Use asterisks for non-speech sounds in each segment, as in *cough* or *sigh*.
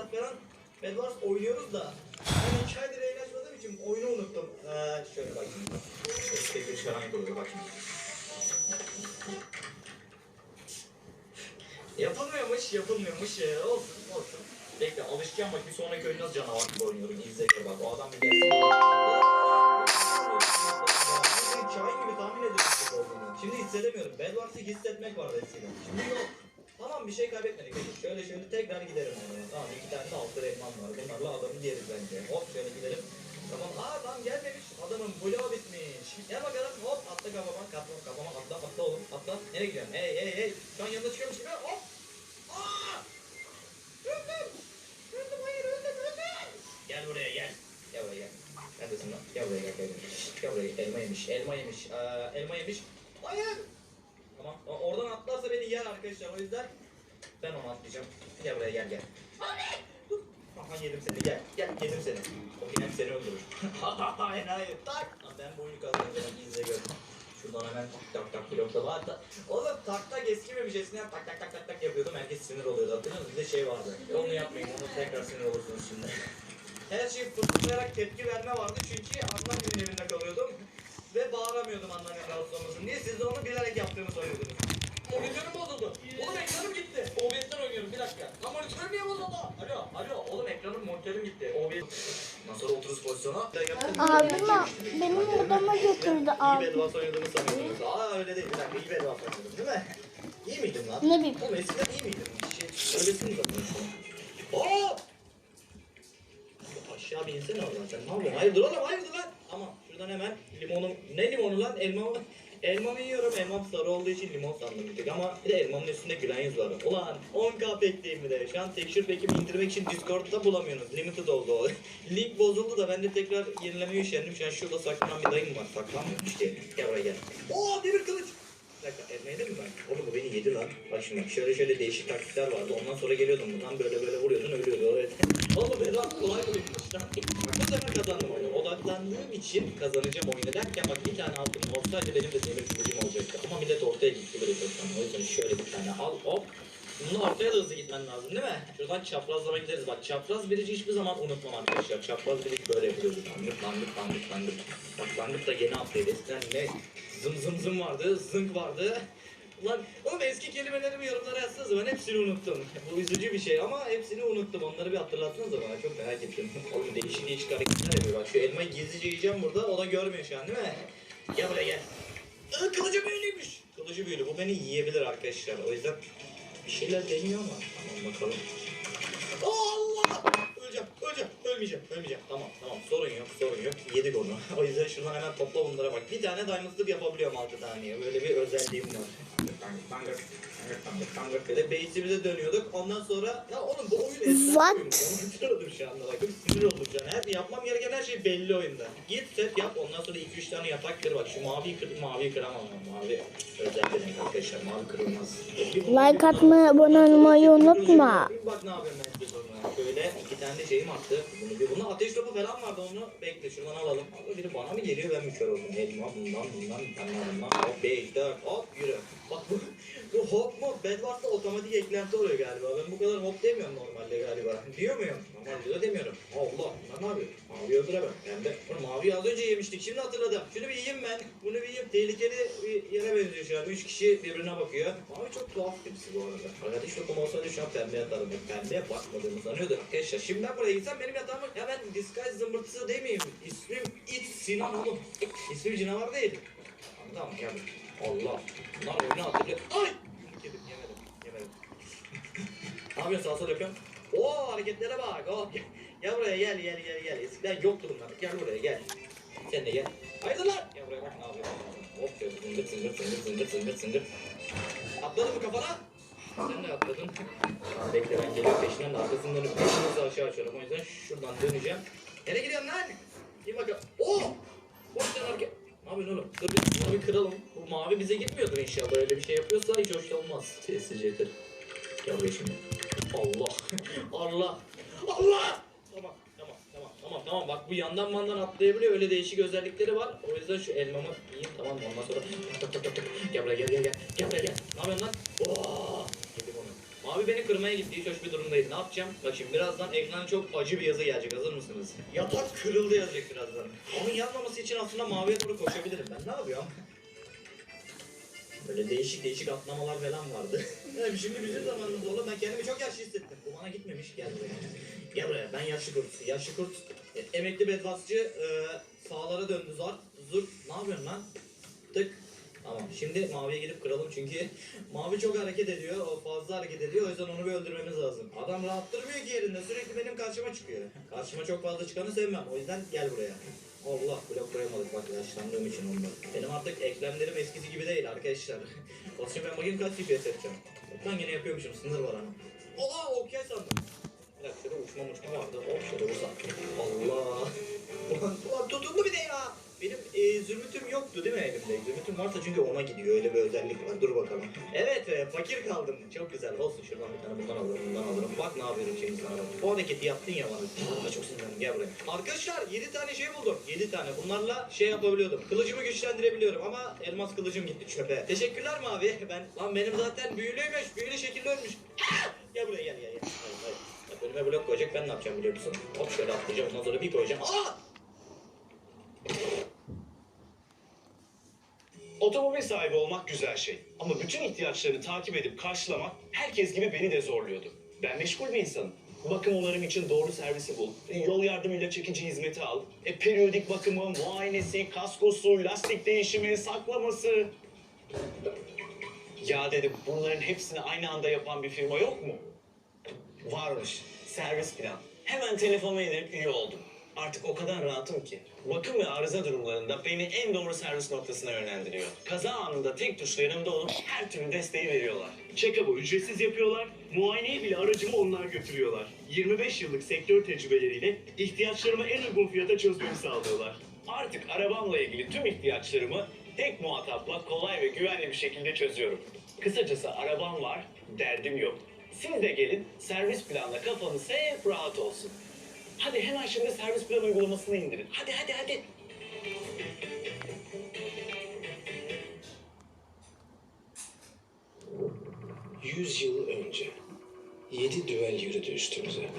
saat falan Bedwars oynuyoruz da ben iki aydır açmadığım için oyunu unuttum. Ee, şöyle bak şimdi. Eski bir şaran yapılıyor bak şimdi. Yapılmıyormuş, yapılmıyormuş. Ee, olsun, olsun. Bekle, alışacağım bak bir sonraki oyun nasıl canavar gibi oynuyorum. İzle gör bak, o adam bir gelsin. Çay gibi tahmin ediyorum. Şimdi hissedemiyorum. Bedwars'ı hissetmek vardı eskiden. Şimdi yok. Tamam bir şey kaybetmedik. Şöyle şöyle tekrar giderim. Yani. Tamam iki tane de altı elman var. Bunlarla adamı yeriz bence. Hop şöyle gidelim. Tamam aa tamam gelmemiş. Adamın bloğu bitmiş. Gel bakalım hop atla kafama. Kafama kafama atla atla oğlum atla. Nereye gidiyorsun? Hey hey hey. Şu an yanında çıkıyormuş gibi. Hop. Aa! Öldüm. Öldüm hayır öldüm öldüm. Gel buraya gel. Gel buraya gel. Neredesin lan? Gel buraya gel gel. Gel buraya elma yemiş. Elma yemiş. Ee, elma yemiş. Hayır. Tamam. O- Oradan atlarsa beni yer arkadaşlar. O yüzden ben onu atlayacağım. Gel buraya gel gel. Abi. Aha yedim seni gel. Gel yedim seni. O yine seni öldürür. *laughs* Hayır hayır. Tak. Lan Ben bu oyunu kazanacağım. İzle gör. Şuradan hemen tak tak tak bloklama. Hatta oğlum tak tak eskimemiş. Eskiden tak tak tak tak tak yapıyordum. Herkes sinir oluyordu. Hatırlıyor musun? Bir de şey vardı. Onu yapmayın. Onu tekrar sinir olursunuz şimdi. *laughs* Her şeyi fısıldayarak tepki verme vardı. Çünkü anneannemin evinde kalıyordum. Ve bağıramıyordum rahatsız olmasın diye. Siz de onu bilerek yaptığımı sanıyordunuz. Monitörüm bozuldu. Oğlum ekranım gitti. OBS'den oynuyorum bir dakika. Lan monitörüm niye bozuldu? Alo, alo. Oğlum ekranım monitörüm gitti. OBS. Sonra oturuz pozisyona. Abim benim odama götürdü İyi abi. bedvas oynadığımı sanıyordunuz. Aa öyle değil. Bir dakika iyi bedvas oynadım değil mi? İyi miydim lan? Ne bileyim. Oğlum eskiden iyi miydim? Şey, öylesin zaten. Aa! Aşağı bir insene oradan sen. Ne yapıyorsun? Hayırdır oğlum hayırdır lan? Şuradan hemen limonum... Ne limonu lan? Elma Elmamı yiyorum. Elmam sarı olduğu için limon sandım bir tek ama bir de elmamın üstünde gülen yüz var. Ulan 10k bekleyeyim bir de. Şu an texture pack'imi indirmek için Discord'da bulamıyorsunuz. Limited oldu o. *laughs* Link bozuldu da ben de tekrar yenilemeye üşendim. Şu an şurada saklanan bir dayım var. Saklanmıyormuş ki. Gel buraya gel. Oo demir kılıç. Dakika yedim mi ben? Oğlum bu beni yedi lan. Bak şimdi şöyle şöyle değişik taktikler vardı. Ondan sonra geliyordum bundan böyle böyle vuruyordun ölüyordu. Evet. Oğlum Vedat kolay oyunmuş lan. Bak bu sefer kazandım oyunu. Odaklandığım için kazanacağım oyunu derken bak bir tane altın olsaydı benim de demir kılıcım olacaktı. Ama millet ortaya gitti böyle çoktan. O yüzden şöyle bir tane al hop. Bunun ortaya da hızlı gitmen lazım değil mi? Şuradan çaprazlama gideriz. Bak çapraz birici hiçbir zaman unutmam arkadaşlar. Çapraz birici böyle yapıyoruz. Langırt langırt langırt langırt. Bak langırt da yeni update. Eskiden ne zım zım zım vardı, zınk vardı. Ulan oğlum eski kelimelerimi yorumlara yazsanız ben hepsini unuttum. Bu üzücü bir şey ama hepsini unuttum. Onları bir hatırlatsanız bana çok merak ettim. *laughs* Oğlum değişik değişik hareketler yapıyor. Bak şu elmayı gizlice yiyeceğim burada. O da görmüyor şu an değil mi? Gel buraya gel. Kılıcı büyülüymüş. Kılıcı büyülü. Bu beni yiyebilir arkadaşlar. O yüzden bir şeyler deniyor ama. Tamam bakalım. Allah! Ölmeyeceğim, ölmeyeceğim. Tamam, tamam. Sorun yok, sorun yok. Yedik onu. *laughs* o yüzden şuradan hemen topla bunlara bak. Bir tane diamondlık yapabiliyorum altı taneye. Böyle bir özelliğim var. Böyle base'imize dönüyorduk. Ondan sonra ya oğlum bu oyun What? oyun. Unutuyordum şu anda bak. Çok sinir oldum şu an. Her yapmam gereken her şey belli oyunda. Git set yap. Ondan sonra 2-3 tane yatak kır. Bak şu maviyi kır, maviyi kıramam. ben. Mavi özel demek arkadaşlar. Mavi kırılmaz. Like atmayı, abone olmayı unutma. Bak ne yapıyorum ben. Şöyle iki tane de şeyim attı. Bunu bir bunun ateş topu falan vardı onu bekle şuradan alalım. Abi biri bana mı geliyor ben mi kör oldum? Elma bundan bundan bir tane bundan hop 5 4 hop yürü. Bak bu, bu hop mu Bedwars'ta otomatik eklenti oluyor galiba. Ben bu kadar hop demiyorum normalde galiba. *laughs* Diyor muyum? Normalde de demiyorum. Allah bunlar ne yapıyor? Mavi öldüremem. Ben de bunu mavi az önce yemiştik şimdi hatırladım. Şunu bir yiyeyim ben. Bunu bir yiyeyim. Tehlikeli bir yere benziyor şu an. Üç kişi birbirine bakıyor. Mavi çok tuhaf birisi bu arada. Arkadaş yokum olsaydı şu an pembe yatarım. Ben pembeye bakmadığımı sanıyordu. Arkadaşlar şimdi ben buraya gitsem benim yatağıma ya ben disguise zımbırtısı demeyeyim. İsmim İç Sinan oğlum. İsmim canavar değil. Tamam gel. Allah. Bunlar oyunu hatırlıyor. Ay! Yedim yemedim. Yemedim. *laughs* ne yapıyorsun sol yapıyorsun? Oo hareketlere bak. Oh. *laughs* Gel, buraya gel gel gel gel. Eskiden yoktu bunlar. Gel buraya gel. Sen de gel. Hayırdır lan? Gel buraya bak ne yapıyorsun. Hop şöyle zıngır zıngır zıngır zıngır zıngır zıngır. Atladın mı kafana? Sen atladın. Tamam, Bekle ben geliyorum peşinden de arkasından dönüp aşağı açıyorum. O yüzden şuradan döneceğim. Nereye gidiyorsun lan? Gir bakalım. Oh! Boş sen hareket. Ne yapıyorsun oğlum? Dur bir mavi kıralım. Bu mavi bize gitmiyordur inşallah. Öyle bir şey yapıyorsa hiç hoş olmaz. TSC'dir. Gel buraya şimdi. Allah. *laughs* Allah. Allah. Tamam. Tamam. Bak bu yandan mandan atlayabiliyor. Öyle değişik özellikleri var. O yüzden şu elmamı yiyeyim. Tamam mı? Ondan sonra tak tak tak tak. Gel buraya gel gel gel. Gel buraya gel. Ne yapıyorsun lan? Oo. Yedim onu. Mavi beni kırmaya gitti. Hiç hoş bir durumdaydı. Ne yapacağım? Bak şimdi birazdan ekrana çok acı bir yazı gelecek. Hazır mısınız? Yatak kırıldı yazacak birazdan. Onun yanmaması için aslında maviye doğru koşabilirim. Ben ne yapıyorum? Böyle değişik değişik atlamalar falan vardı. *laughs* yani şimdi bizim zamanımızda oğlum ben kendimi çok yaşlı hissettim. Bu bana gitmemiş. Gel buraya. Gel buraya. Ben yaşlı kurt. Yaşlı kurt. Emekli bedvasçı e, sağlara döndü zar. Zur. Ne yapıyorsun lan? Tık. Tamam. Şimdi maviye gidip kıralım çünkü *laughs* mavi çok hareket ediyor. O fazla hareket ediyor. O yüzden onu bir öldürmemiz lazım. Adam rahat ki yerinde. Sürekli benim karşıma çıkıyor. Karşıma çok fazla çıkanı sevmem. O yüzden gel buraya. Allah blok koyamadık bak yaşlandığım için ondan. Benim artık eklemlerim eskisi gibi değil arkadaşlar. *laughs* Basın ben bakayım kaç GPS yapacağım. Ben yine yapıyormuşum sınır var ama. Oha okey sandım. Dakika şurada uçma uçma vardı. Hop şurada uzak. Allah. Ulan, ulan bir de ya. Benim e, zümrütüm yoktu değil mi elimde? Zümrütüm varsa çünkü ona gidiyor. Öyle bir özellik var. Dur bakalım. Evet e, fakir kaldım. Çok güzel. Olsun şuradan bir tane bundan alırım. Bundan alırım. Bak ne yapıyorum şimdi sana. Bu hareketi yaptın ya bana. Çok sinirlendim. Gel buraya. Arkadaşlar 7 tane şey buldum. 7 tane. Bunlarla şey yapabiliyordum. Kılıcımı güçlendirebiliyorum ama elmas kılıcım gitti çöpe. Teşekkürler mavi. Ben lan benim zaten büyülüymüş. Büyülü şekilli ölmüş. Gel buraya gel gel gel. Önüme blok koyacak ben ne yapacağım biliyor musun? Hop şöyle atlayacağım ondan sonra bir koyacağım. Aa! Otomobil sahibi olmak güzel şey. Ama bütün ihtiyaçlarını takip edip karşılamak herkes gibi beni de zorluyordu. Ben meşgul bir insanım. Bakım onarım için doğru servisi bul. Yol yardımıyla çekici hizmeti al. E, periyodik bakımı, muayenesi, kaskosu, lastik değişimi, saklaması. Ya dedim bunların hepsini aynı anda yapan bir firma yok mu? Varmış. Servis plan. Hemen telefonuma indirip üye oldum. Artık o kadar rahatım ki. Bakım ve arıza durumlarında beni en doğru servis noktasına yönlendiriyor. Kaza anında tek tuşla yanımda olup her türlü desteği veriyorlar. Check-up'ı ücretsiz yapıyorlar. Muayeneyi bile aracımı onlar götürüyorlar. 25 yıllık sektör tecrübeleriyle ihtiyaçlarımı en uygun fiyata çözmemi sağlıyorlar. Artık arabamla ilgili tüm ihtiyaçlarımı tek muhatapla kolay ve güvenli bir şekilde çözüyorum. Kısacası arabam var, derdim yok. Siz de gelin servis planla kafanız hep rahat olsun. Hadi hemen şimdi servis plan uygulamasını indirin. Hadi hadi hadi. Yüz yıl önce yedi düvel yürüdü üstümüze.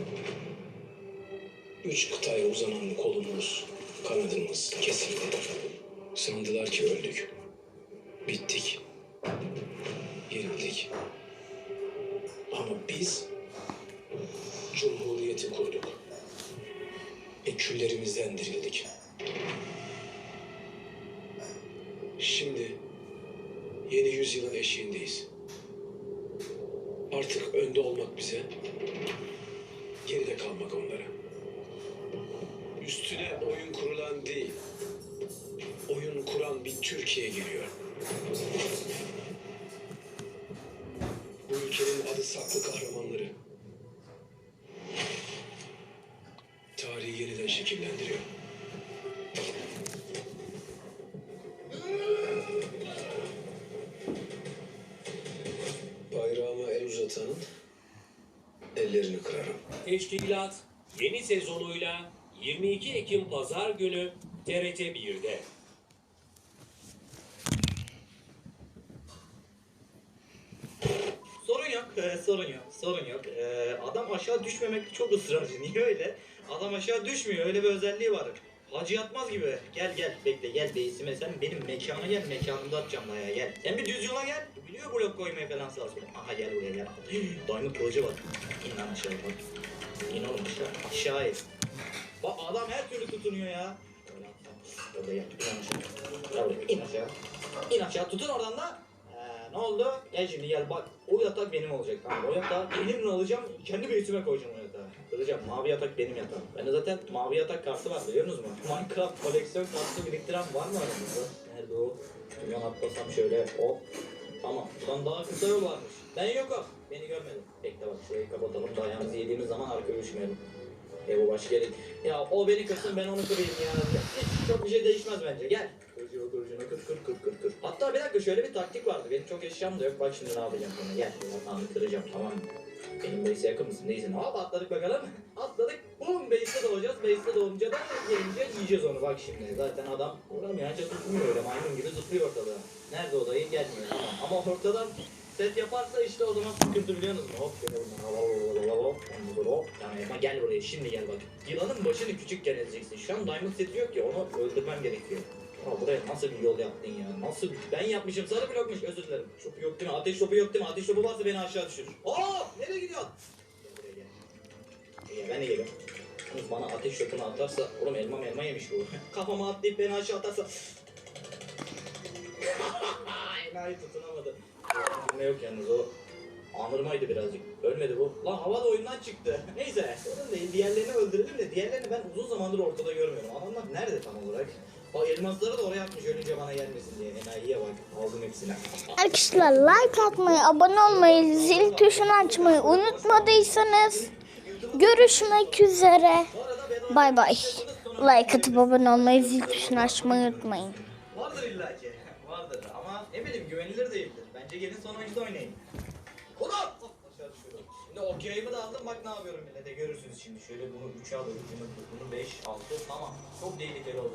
Üç kıtaya uzanan kolumuz, kanadımız kesildi. Sandılar ki öldük. Bittik. Yenildik. Ama biz Cumhuriyeti kurduk. Ve küllerimizden dirildik. Şimdi yeni yüzyılın eşiğindeyiz. Artık önde olmak bize, geride kalmak onlara. Üstüne oyun kurulan değil, oyun kuran bir Türkiye geliyor. Adı saklı kahramanları. Tarihi yeniden şekillendiriyor. Bayrağıma el uzatanın ellerini kırarım. Teşkilat yeni sezonuyla 22 Ekim Pazar günü TRT 1'de. Sorun yok, e, sorun yok, sorun yok. E, adam aşağı düşmemekte çok ısrarcı. Niye öyle? Adam aşağı düşmüyor, öyle bir özelliği var. Hacı yatmaz gibi. Gel gel, bekle gel beysime. Sen benim mekana gel, mekanımda atacağım bayağı gel. Sen bir düz yola gel. Biliyor blok koymayı falan sağ olsun. Aha gel buraya gel. Diamond kılıcı var. İn aşağı bak. İn oğlum aşağı. Aşağı in. Bak adam her türlü tutunuyor ya. Orada yat. İn aşağı. İn aşağı. İn aşağı. Tutun oradan da. Ne oldu? Gel şimdi gel bak. O yatak benim olacak. Tamam. O yatağı elimle alacağım. Kendi beysime koyacağım o yatağı. Kıracağım. Mavi yatak benim yatağım. Bende zaten mavi yatak kartı var biliyor musunuz mu? Minecraft koleksiyon kartı biriktiren var mı aramızda? Nerede o? Şuradan atlasam şöyle hop. Tamam. Buradan daha kısa yol varmış. Ben yokum. Beni görmedin. Bekle bak şurayı kapatalım. Dayağımızı yediğimiz zaman arka düşmeyelim. E bu başka yere. Ya o beni kırsın ben onu kırayım ya. Hiç çok bir şey değişmez bence. Gel. Kırıcı kırıcına kır kır kır kır kır. Hatta bir dakika şöyle bir taktik vardı. Benim çok eşyam da yok. Bak şimdi ne yapacağım sana. Gel. Tamam kıracağım tamam mı? Benim base'e yakın mısın? Değilsin. Hop atladık bakalım. Atladık. Bum base'e doğacağız. Base'e doğunca da gelince yiyeceğiz onu. Bak şimdi. Zaten adam vuramıyor. Anca tutmuyor öyle. Maymun gibi zıplıyor ortada. Nerede o dayı? Gelmiyor. Tamam. Ama ortadan set yaparsa işte o zaman sıkıntı biliyorsunuz mu? Hop gel buradan hop hop hop Yani Elma gel buraya şimdi gel bak. Yılanın başını küçükken ezeceksin. Şu an diamond seti yok ki onu öldürmem gerekiyor. Ya buraya nasıl bir yol yaptın ya? Nasıl? Ben yapmışım sarı blokmuş özür dilerim. Şopu yok değil mi? Ateş şopu yok değil mi? Ateş şopu varsa beni aşağı düşürür. Aa nereye gidiyorsun? Gel ben de geliyorum. Yalnız bana ateş şokunu atarsa, oğlum elma elma yemiş bu. *laughs* Kafama atlayıp beni aşağı atarsa. *laughs* Enayi tutunamadı. Ne yok yalnız o. Anırmaydı birazcık. Ölmedi bu. Lan hava da oyundan çıktı. *laughs* Neyse. Sorun değil. Diğerlerini öldürelim de diğerlerini ben uzun zamandır ortada görmüyorum. Adamlar nerede tam olarak? Bak elmasları da oraya atmış ölünce bana gelmesin diye. Enayiye bak. Aldım hepsini. Arkadaşlar like atmayı, abone olmayı, zil tuşunu açmayı unutmadıysanız görüşmek üzere. Bay bay. Like atıp abone olmayı, zil tuşunu açmayı unutmayın. Vardır illa ki. Vardır ama ne bileyim güvenilir değildir. Bence gelin son oyuncuda oynayın. Hop, Aşağı düşüyorum. Şimdi okeyimi de aldım bak ne yapıyorum bile de görürsünüz şimdi. Şöyle bunu 3'e alıyorum. Bunu 5, 6 tamam. Çok tehlikeli oldu.